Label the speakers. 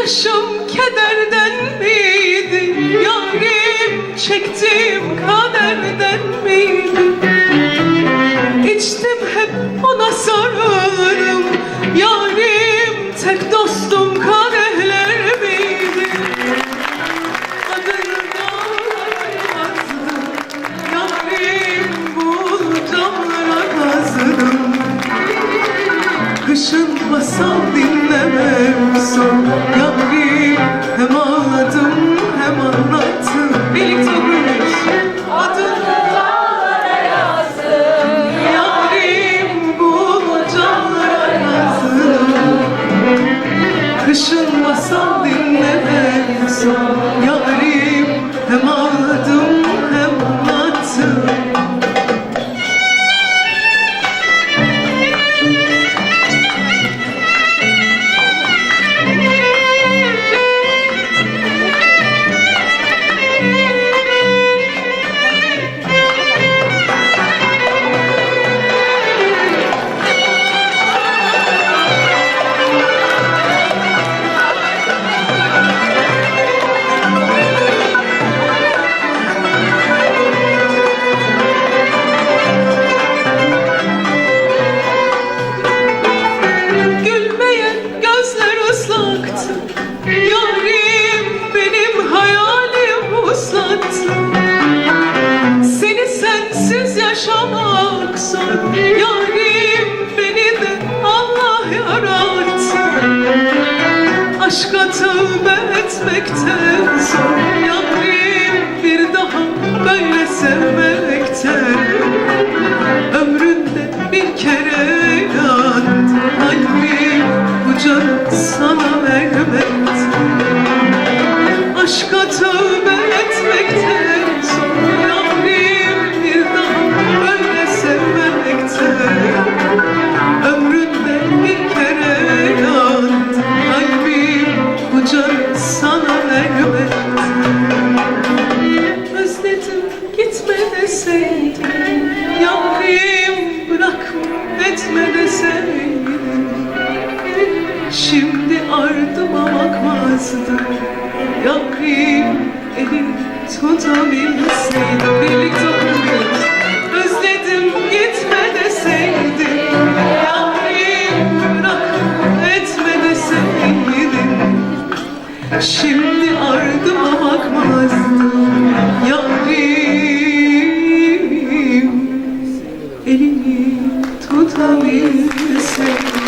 Speaker 1: yaşım kederden miydi? Yarim çektiğim kaderden miydi? İçtim hep ona sarılırım. Yarim tek dostum kadehler miydi? Adını dağlara Yarim bu camlara kazdım Kışın masal dinlemem son tövbe etmekten bakmazdım Yarim elini tutabilseydim Birlikte okuyoruz Özledim gitme deseydin Yarim bırakma etme deseydin Şimdi ardıma bakmazdım Yarim elini tutabilseydim